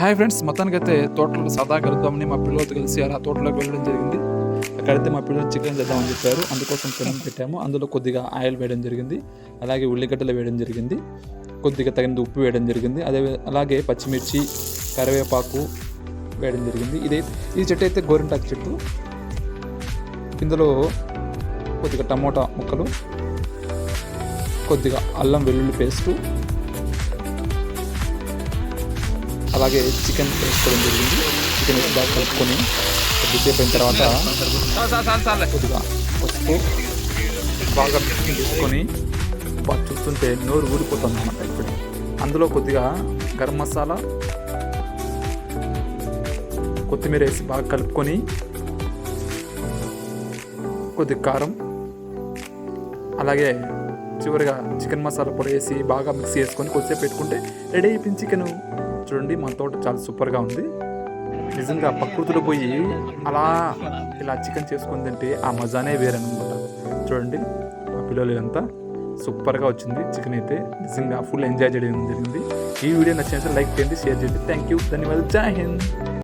Hi friends మొత్తానికి అయితే తోటలో సదా కలుద్దామని మా పిల్లలతో కలిసి అలా తోటలోకి వెళ్ళడం జరిగింది. అక్కడైతే మా పిల్లలు చికెన్ చేద్దామని చెప్పారు. అందుకోసం పెనం పెట్టాము. అందులో కొద్దిగా ఆయిల్ వేయడం జరిగింది. అలాగే ఉల్లిగడ్డలు వేయడం జరిగింది. కొద్దిగా తగినంత ఉప్పు వేయడం జరిగింది. అదే అలాగే పచ్చిమిర్చి కరివేపాకు వేయడం జరిగింది. ఇదే ఈ చెట్టు అయితే గోరింటాకు చెట్టు. ఇందులో కొద్దిగా టమోటా ముక్కలు కొద్దిగా అల్లం వెల్లుల్లి పేస్టు అలాగే చికెన్ వేసుకోవడం జరిగింది. చికెన్ వేసి బాగా కలుపుకొని కొద్దిసేపు అయిన తర్వాత కొద్దిగా పసుపు బాగా మిక్సింగ్ చేసుకొని బాగా చూస్తుంటే నోరు ఊడిపోతుంది అనమాట ఇప్పుడు. అందులో కొద్దిగా గరం మసాలా కొత్తిమీర వేసి బాగా కలుపుకొని కొద్ది కారం అలాగే చివరిగా చికెన్ మసాలా పొడి వేసి బాగా మిక్స్ చేసుకొని కొద్దిసేపు పెట్టుకుంటే రెడీ అయిపోయింది చికెను. చూడండి మా తోట చాలా సూపర్గా ఉంది. నిజంగా ప్రకృతిలో పోయి అలా ఇలా చికెన్ చేసుకుని తింటే ఆ మజానే వేరనమాట చూడండి ఆ పిల్లలు ఇదంతా సూపర్గా వచ్చింది చికెన్ అయితే. నిజంగా ఫుల్ ఎంజాయ్ చేయడం జరిగింది. ఈ వీడియో నచ్చినట్లయితే లైక్ చేయండి షేర్ చేయండి. థ్యాంక్ యూ ధన్యవాదాలు. జై హింద్.